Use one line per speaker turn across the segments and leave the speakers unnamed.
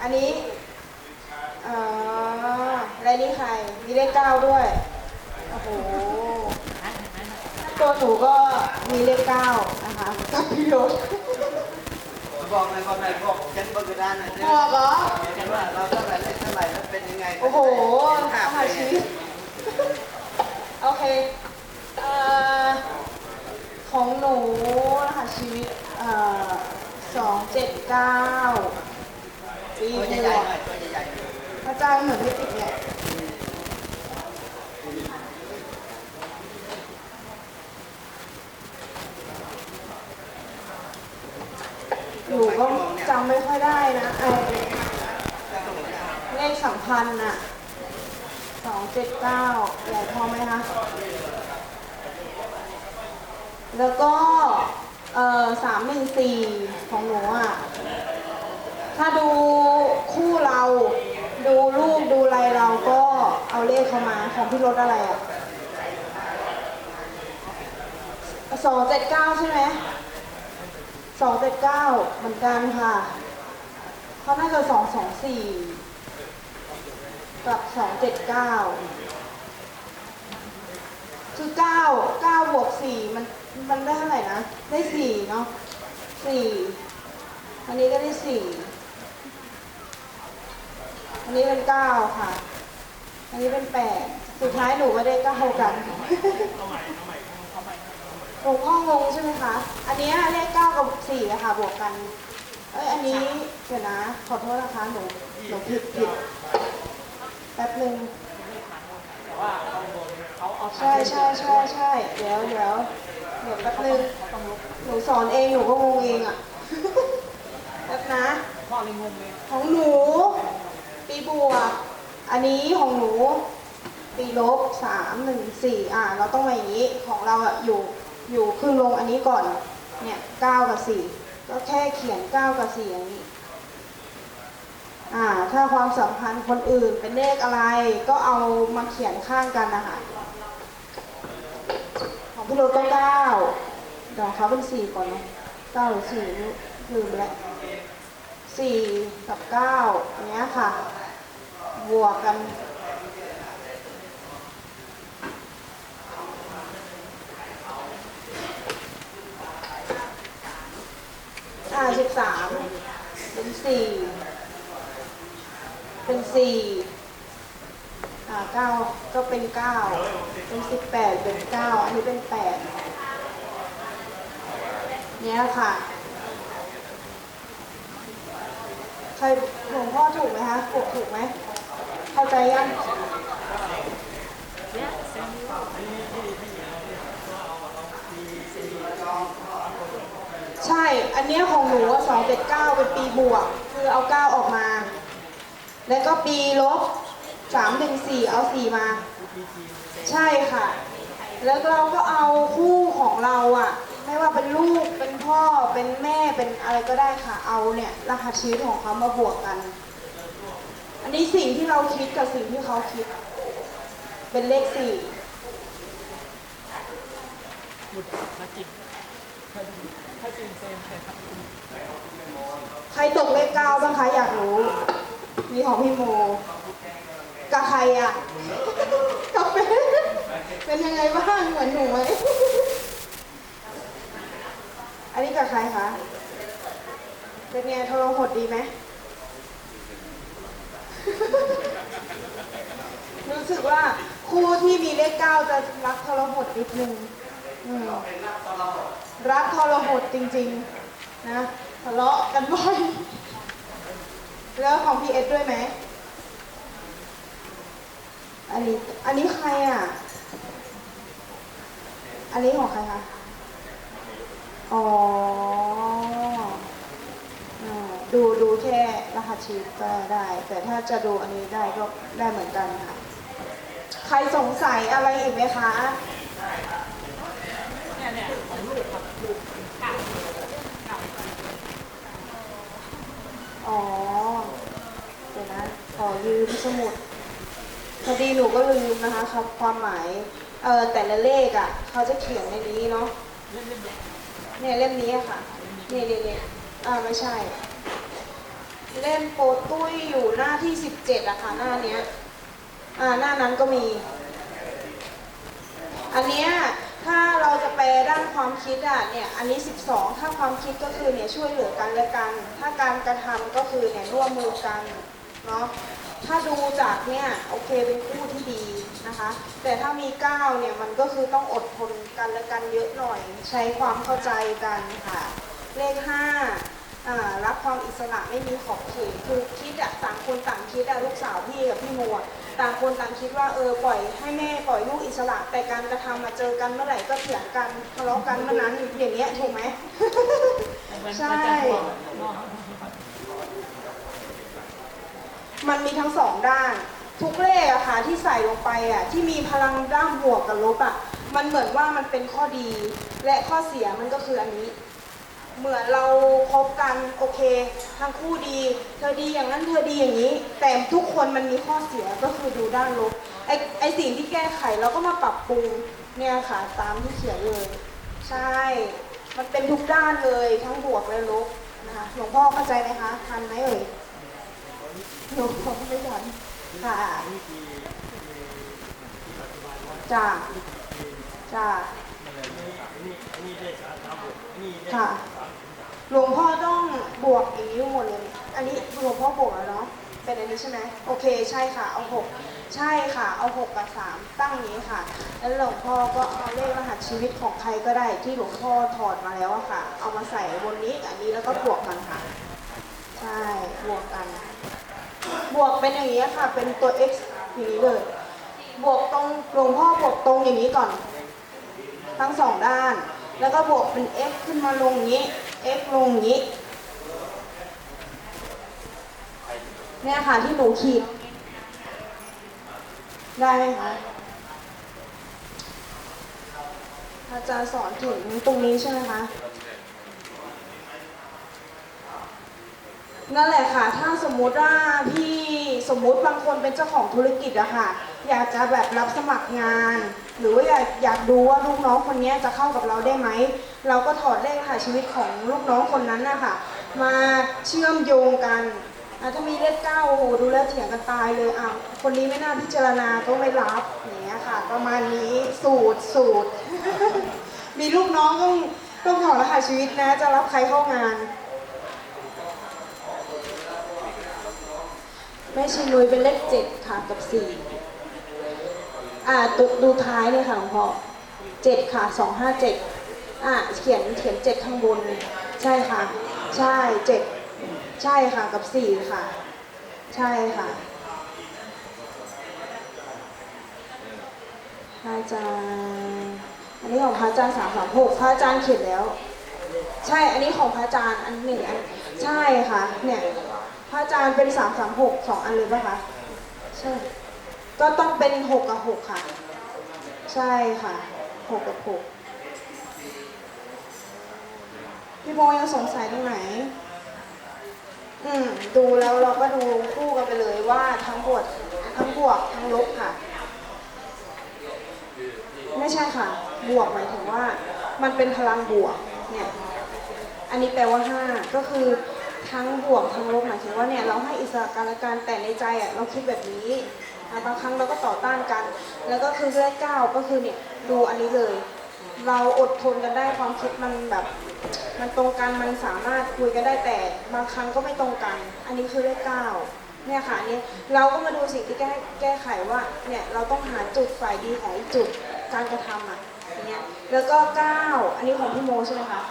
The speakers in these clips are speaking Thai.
อันนี้อ่าอะไรนี่ใครมีเลขเก้าด้วย โอ้โห ตัวหนูก็มีเลขเก้านะคะกับพี่รถ
บอกหน่อยบอกหน่อยบอกฉันบนกระดานหน่อย
บอกเหรอ
ฉันว่าเราเท่าไหร่เลขเท่าไหร่แล้วเป็นยังไง
โอ้โห
ถาม
อาหารชีวิตโอเคเอ่อของหนูรหัสชีวิตเอ่อสองเจ็ดเก้า ปี
ตัวใหญ่ๆหน่อยตัวใหญ่
พระเจ้าเหมือนไม่ติดเนี่ยหนูก็จำไม่ค่อยได้นะไอเลขสัมพันธ์น่ะสองเจ็ดเก้าใหญ่พอไหมคะ แล้วก็ เอ่อสามหนึ่งสี่ของหนูอะ ถ้าดูคู่เรา ดูรูปดูอะไรเราก็เอาเลขเข้ามาของพี่รถอะไรอะสองเจ็ดเก้าใช่ไหมสองเจ็ดเก้าเหมือนกันค่ะเขาน่าจะสองสองสี่กับสองเจ็ดเก้าคือเก้าเก้าบวกสี่มันมันได้เท่าไหร่นะ ได้สี่เนาะสี่อันนี้ก็ได้สี่ อันนี้เป็นเก้าค่ะ อันนี้เป็นแปดสุดท้ายหนูก็ได้เก้ากันหลวงพ่องงใช่ไหมคะ อันเนี้ยเลขเก้ากับสี่อะค่ะ บวกกัน เอ้ย อันนี้เดี๋ยวนะ ขอโทษนะคะหนูหนูผิดผิดแป๊บหนึ่งใช่ใช่ใช่ใช่เดี๋ยวเดี๋ยวเดี๋ยวแป๊บหนึงหนูสอนเองหนูก็งงเองอะแป๊บนะของหนูปี บวก อันนี้ของหนูปีลบสามหนึ่งสี่อ่าเราต้องมาอย่างนี้ของเราอะอยู่อยู่ครึ่งลงอันนี้ก่อนเนี่ยเก้ากับสี่ก็แค่เขียนเก้ากับสี่อย่างนี้อ่าถ้าความสัมพันธ์คนอื่นเป็นเลขอะไรก็เอามาเขียนข้างกันนะคะของพี่รถก็เก้าเดี๋ยวของเขาเป็นสี่ก่อนนะเก้าหรือสี่ลืมแล้วสี่กับเก้าอย่างเงี้ยค่ะ บวกกัน อ่าสิบสามเป็นสี่เป็นสี่อ่าเก้าก็เป็นเก้าเป็นสิบแปดเป็นเก้าอันนี้เป็นแปดเนี้ยค่ะใครหลวงพ่อถูกไหมคะปลุกถูกไหม เข้าใจยังใช่ อันเนี้ยของหนูสองเจ็ดเก้าเป็นปีบวก คือเอาเก้าออกมา แล้วก็ปีลบสามหนึ่งสี่เอาสี่มา ใช่ค่ะ แล้วเราก็เอาคู่ของเราอะไม่ว่าเป็นลูก เป็นพ่อ เป็นแม่ เป็นอะไรก็ได้ค่ะ เอาเนี่ยรหัสชีวิตของเขามาบวกกัน อันนี้สิ่งที่เราคิดกับสิ่งที่เขาคิด เป็นเลขสี่ใครตกเลขเก้าบ้างคะอยากรู้ มีของพี่โมกับใครอะกับเฟนเป็นยังไงบ้างเหมือนหนูไหมอันนี้กับใครคะเป็นไงโทรหดดีไหม รู้สึกว่าคู่ที่มีเลขเก้าจะรักทรหดนิดนึงอืมรักทรหดจริง ๆ นะทะเลาะกันบ่อย แล้วของพีเอสด้วยไหม อันนี้ อันนี้ใครอะ อันนี้ของใครคะ อ๋อ ดูดูแค่รหัสชีวิตก็ได้ แต่ถ้าจะดูอันนี้ได้ก็ได้เหมือนกันค่ะ ใครสงสัยอะไรอีกไหมคะอ๋อเดี๋ยวนะขอยืมสมุดพอดีหนูก็ลืมนะคะครับความหมายเออแต่ละเลขอะ เขาจะเขียนในนี้เนาะเนี่ยเล่มนี้ค่ะนี่นี่นี่อ่าไม่ใช่ เล่มโปตุ้ยอยู่หน้าที่17อะค่ะหน้าเนี้ย อ่าหน้านั้นก็มี อันเนี้ยถ้าเราจะแปลด้านความคิดอะเนี่ยอันนี้ 12 ถ้าความคิดก็คือเนี่ยช่วยเหลือกันและกัน ถ้าการกระทำก็คือเนี่ยร่วมมือกันเนาะถ้าดูจากเนี่ยโอเคเป็นคู่ที่ดีนะคะ แต่ถ้ามี 9 เนี่ยมันก็คือต้องอดทนกันและกันเยอะหน่อย ใช้ความเข้าใจกันค่ะ เลข5อ่า รับความอิสระไม่มีขอบเขตคือคิดอะต่างคนต่างคิดอะลูกสาวพี่กับพี่โมอะต่างคนต่างคิดว่าเออปล่อยให้แม่ปล่อยลูกอิสระ แต่การกระทำมาเจอกันเมื่อไหร่ก็เถียงกันทะเลาะกันเมื่อนั้นอย่างเงี้ยถูกไหมใช่มันมีทั้งสองด้าน ทุกเลขอะค่ะที่ใส่ลงไปอะที่มีพลังด้านบวกกับลบอะมันเหมือนว่ามันเป็นข้อดี และข้อเสียมันก็คืออันนี้ เหมือนเราคบกันโอเคทั้งคู่ดี เธอดีอย่างนั้นเธอดีอย่างนี้ แต่ทุกคนมันมีข้อเสียก็คือดูด้านลบไอไอสิ่งที่แก้ไขเราก็มาปรับปรุงเนี่ยค่ะตามที่เขียนเลย ใช่ มันเป็นทุกด้านเลยทั้งบวกและลบนะคะหลวงพ่อเข้าใจไหมคะทันไหมเอ่ยหลวงพ่อไม่ทันค่ะจ้าจ้า ค่ะหลวงพ่อต้องบวกอีกหมดเลย อันนี้หลวงพ่อบวกแล้วเนาะ เป็นอันนี้ใช่ไหมโอเคใช่ค่ะ เอาหกใช่ค่ะ เอาหกกับสามตั้งอย่างนี้ค่ะ แล้วหลวงพ่อก็เอาเลขรหัสชีวิตของใครก็ได้ที่หลวงพ่อถอดมาแล้วอะค่ะ เอามาใส่บนนี้อันนี้แล้วก็บวกกันค่ะ ใช่บวกกัน บวกเป็นอย่างนี้ค่ะ เป็นตัว x อย่างนี้เลย บวกตรงหลวงพ่อบวกตรงอย่างนี้ก่อน ทั้งสองด้าน แล้วก็บวกเป็น x ขึ้นมาลงงนี้ x ลงงนี้ เนี่ยค่ะที่หนูขีด ได้ไหมคะอาจารย์สอนถึงตรงนี้ใช่ไหมคะ นั่นแหละค่ะ ถ้าสมมุติว่าพี่สมมุติบางคนเป็นเจ้าของธุรกิจอะค่ะ อยากจะแบบรับสมัครงาน หรือ ว่อยากดูว่าลูกน้องคนนี้จะเข้ากับเราได้ไหม เราก็ถอดเลขรหัสชีวิตของลูกน้องคนนั้นนะคะมาเชื่อมโยงกันอะถ้ามีเลขเก้าโอ้โหดูแล้วเถียงกันตายเลยอะคนนี้ไม่น่าพิจารณาก็ไม่รับอย่างเงี้ยค่ะ ประมาณนี้สูตรสูตร มีลูกน้องต้องต้องถอดรหัสชีวิตนะ จะรับใครเข้างานแม่ชินุยเป็นเลขเจ็ดค่ะกับสี่ อ่าดูดูท้ายเลยค่ะหลวงพ่อเจ็ดค่ะสองห้าเจ็ดอ่าเขียนเขียนเจ็ดข้างบน ใช่ค่ะ ใช่เจ็ดใช่ค่ะกับสี่ค่ะ ใช่ค่ะพระอาจารย์อันนี้ของพระอาจารย์สามสามหกพระอาจารย์เขียนแล้ว ใช่อันนี้ของพระอาจารย์อันหนึ่งอันใช่ค่ะ เนี่ยพระอาจารย์เป็นสามสามหกสองอันเลยปะคะใช่ ก็ต้องเป็นหกกับหกค่ะ ใช่ค่ะหกกับหกพี่โมยังสงสัยตรงไหน อืม ดูแล้วเราก็ดูคู่กันไปเลยว่าทั้งบวกทั้งบวกทั้งลบค่ะ ไม่ใช่ค่ะ บวกหมายถึงว่า มันเป็นพลังบวก เนี่ย อันนี้แปลว่าห้าก็คือทั้งบวกทั้งลบหมายถึงว่าเนี่ยเราให้อิสระกันและกันแต่ในใจอะเราคิดแบบนี้ บางครั้งเราก็ต่อต้านกัน แล้วก็คือเลขเก้าก็คือเนี่ยดูอันนี้เลย เราอดทนกันได้ความคิดมันแบบ มันตรงกันมันสามารถคุยกันได้แต่บางครั้งก็ไม่ตรงกัน อันนี้คือเลขเก้าเนี่ยค่ะอันนี้เราก็มาดูสิ่งที่แก้แก้ไขว่าเนี่ยเราต้องหาจุดฝ่ายดีของอีกจุดการกระทำอะอย่างเงี้ยแล้วก็เก้าอันนี้ของพี่โมใช่ไหมคะ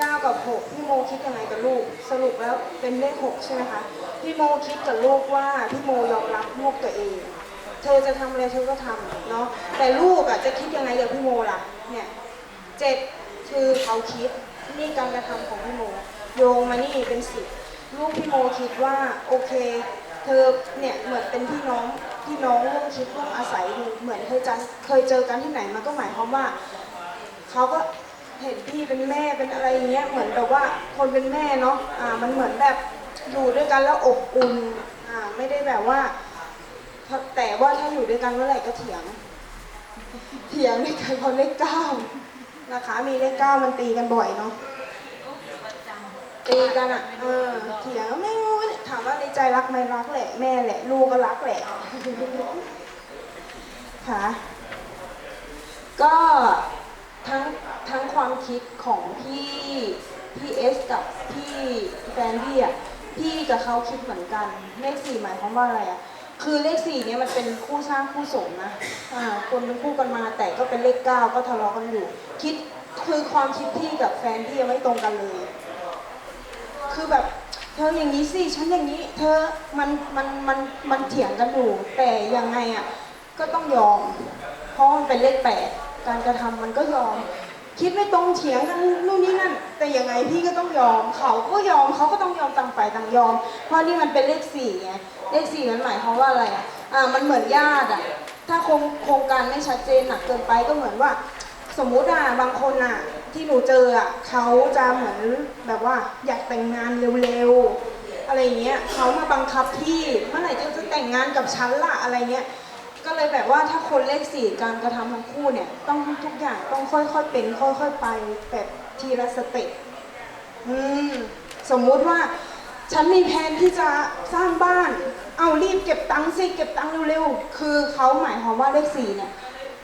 9 กับ 6 พี่โมคิดยังไงกับลูก สรุปแล้วเป็นเลข 6 ใช่ไหมคะ พี่โมคิดกับลูกว่าพี่โมยอมรับลูกตัวเอง เธอจะทำอะไรเธอก็ทำเนาะ แต่ลูกอะจะคิดยังไงกับพี่โมล่ะ เนี่ยเจ็ดคือเขาคิดนี่การกระทำของพี่โม โยงมานี่เป็นสิบลูกพี่โมคิดว่าโอเค เธอเนี่ยเหมือนเป็นพี่น้องพี่น้องร่วมคิดร่วมอาศัยอยู่เหมือนเคยเจอเคยเจอกันที่ไหนมันก็หมายความว่า เขาก็ เห็นพี่เป็นแม่เป็นอะไรอย่างเงี้ยเหมือนแบบว่าคนเป็นแม่เนาะอ่า มันเหมือนแบบอยู่ด้วยกันแล้วอบอุ่นอ่าไม่ได้แบบว่า แต่ว่าถ้าอยู่ด้วยกันเมื่อไหร่ก็เถียง เถียงด้วยกันเพรเลขเก้านะคะ มีเลขเก้ามันตีกันบ่อยเนาะตีกันอะเออเถียงไม่รู้ถามว่าในใจรักไหมรักแหละแม่แหละลูกก็รักแหละค่ะก็ ทั้งทั้งความคิดของพี่พี่เอสกับพี่แฟนพี่อะพี่กับเขาคิดเหมือนกันเลขสี่หมายความว่าอะไรอะคือเลขสี่เนี่ยมันเป็นคู่สร้างคู่สมนะอ่าคนเป็นคู่กันมาแต่ก็เป็นเลขเก้าก็ทะเลาะกันอยู่ คิดคือความคิดพี่กับแฟนพี่ยังไม่ตรงกันเลย คือแบบเธออย่างนี้สิฉันอย่างนี้ เธอมันมันมันมันเถียงกันอยู่แต่ยังไงอะก็ต้องยอม เพราะมันเป็นเลขแปด การกระทำมันก็ยอม คิดไม่ตรงเถียงกันนู่นนี่นั่น แต่ยังไงพี่ก็ต้องยอม เขาก็ยอมเขาก็ต้องยอมต่างฝ่ายต่างยอม เพราะนี่มันเป็นเลขสี่ไงเลขสี่มันหมายความว่าอะไรอะอ่ามันเหมือนญาติอะถ้าโครงโครงการไม่ชัดเจนหนักเกินไปก็เหมือนว่า สมมุติอะบางคนอะที่หนูเจออะเขาจะเหมือนแบบว่าอยากแต่งงานเร็วๆอะไรเงี้ยเขามาบังคับพี่เมื่อไหร่จะจะแต่งงานกับฉันล่ะอะไรเงี้ย ก็เลยแบบว่าถ้าคนเลขสี่การกระทำทั้งคู่เนี่ยต้องทุกอย่างต้องค่อยๆเป็นค่อยๆไปแบบทีละสเต็ปอืมสมมุติว่า ฉันมีแผนที่จะสร้างบ้าน เอารีบเก็บตังค์สิเก็บตังค์เร็วๆคือเขาหมายความว่าเลขสี่เนี่ย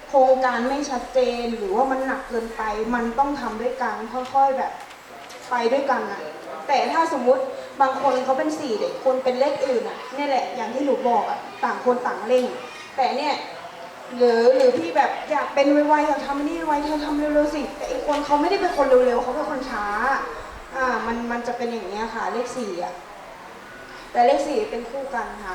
โครงการไม่ชัดเจนหรือว่ามันหนักเกินไป มันต้องทำด้วยกันค่อยๆแบบ ไปด้วยกันอะแต่ถ้าสมมุติบางคนเขาเป็นสี่เด็กคนเป็นเลขอื่นอะนี่แหละอย่างที่หนูบอกอะต่างคนต่างเร่ง แต่เนี่ยหรือหรือพี่แบบอยากเป็นไวๆอยากทำอันนี่ไวๆเธอทำเร็วๆสิ แต่อีกคนเขาไม่ได้เป็นคนเร็วๆเขาเป็นคนช้า อ่า มันมันจะเป็นอย่างเงี้ยค่ะ เลขสี่อะ แต่เลขสี่เป็นคู่กันค่ะ